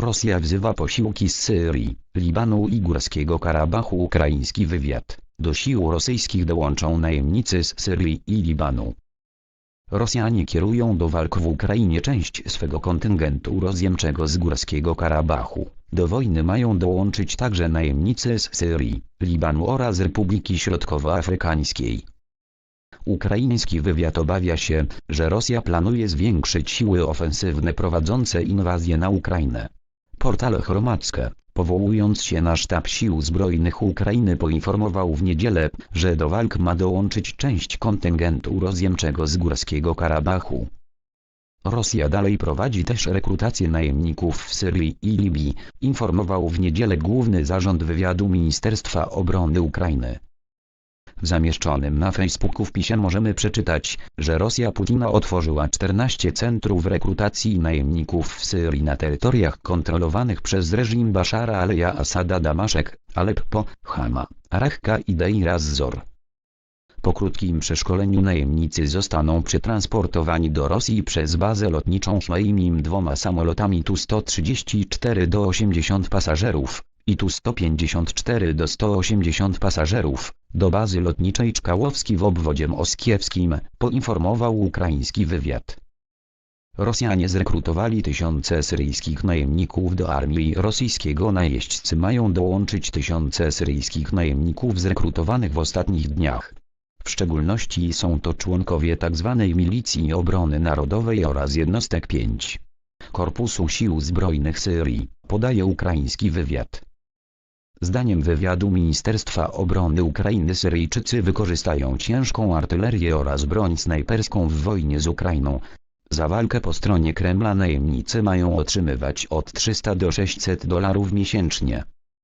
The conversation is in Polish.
Rosja wzywa posiłki z Syrii, Libanu i Górskiego Karabachu. Ukraiński wywiad. Do sił rosyjskich dołączą najemnicy z Syrii i Libanu. Rosjanie kierują do walk w Ukrainie część swego kontyngentu rozjemczego z Górskiego Karabachu. Do wojny mają dołączyć także najemnicy z Syrii, Libanu oraz Republiki Środkowoafrykańskiej. Ukraiński wywiad obawia się, że Rosja planuje zwiększyć siły ofensywne prowadzące inwazję na Ukrainę. Portal Chromackie, powołując się na sztab sił zbrojnych Ukrainy poinformował w niedzielę, że do walk ma dołączyć część kontyngentu rozjemczego z Górskiego Karabachu. Rosja dalej prowadzi też rekrutację najemników w Syrii i Libii, informował w niedzielę Główny Zarząd Wywiadu Ministerstwa Obrony Ukrainy. W zamieszczonym na Facebooku wpisie możemy przeczytać, że Rosja Putina otworzyła 14 centrów rekrutacji najemników w Syrii na terytoriach kontrolowanych przez reżim Bashara Aleja Asada Damaszek, Aleppo, Hama, Raqqa i Deir az-Zor. Po krótkim przeszkoleniu najemnicy zostaną przetransportowani do Rosji przez bazę lotniczą Szmeimim dwoma samolotami Tu-134 do 80 pasażerów, i Tu-154 do 180 pasażerów, do bazy lotniczej Czkałowski w obwodzie moskiewskim, poinformował ukraiński wywiad. Rosjanie zrekrutowali tysiące syryjskich najemników do armii rosyjskiego najeźdźcy mają dołączyć tysiące syryjskich najemników zrekrutowanych w ostatnich dniach. W szczególności są to członkowie tzw. Milicji Obrony Narodowej oraz jednostek 5. Korpusu Sił Zbrojnych Syrii, podaje ukraiński wywiad. Zdaniem wywiadu Ministerstwa Obrony Ukrainy Syryjczycy wykorzystają ciężką artylerię oraz broń snajperską w wojnie z Ukrainą. Za walkę po stronie Kremla najemnicy mają otrzymywać od 300 do 600 dolarów miesięcznie.